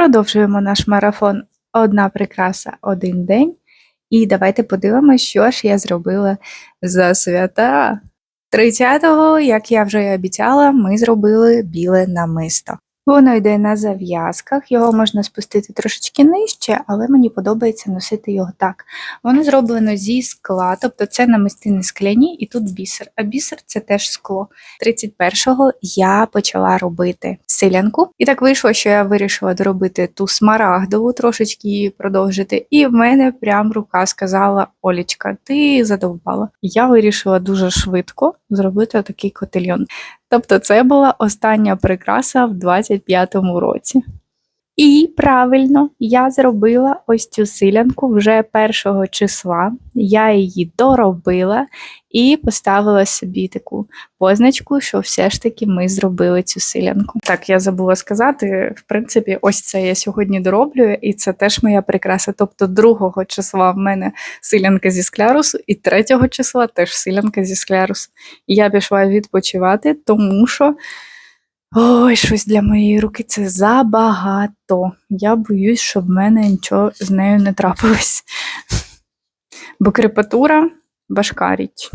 Продовжуємо наш марафон Одна прикраса, один день. І давайте подивимося, що ж я зробила за свята. 30-го, як я вже і обіцяла, ми зробили біле намисто. Воно йде на зав'язках, його можна спустити трошечки нижче, але мені подобається носити його так. Воно зроблено зі скла, тобто це намистини скляні і тут бісер. А бісер це теж скло. 31-го я почала робити силянку. І так вийшло, що я вирішила доробити ту смарагдову, трошечки її продовжити. І в мене прям рука сказала: Олічка, ти задовбала. Я вирішила дуже швидко зробити такий котельйон. Тобто, це була остання прикраса в 25-му році. І правильно, я зробила ось цю силянку вже першого числа. Я її доробила і поставила собі таку позначку, що все ж таки ми зробили цю силянку. Так, я забула сказати. В принципі, ось це я сьогодні дороблюю, і це теж моя прикраса. Тобто, другого числа в мене силянка зі склярусу, і третього числа теж силянка зі склярусу. Я пішла відпочивати, тому що. Ой, щось для моєї руки це забагато. Я боюсь, щоб в мене нічого з нею не трапилось. Бо крепатура річ.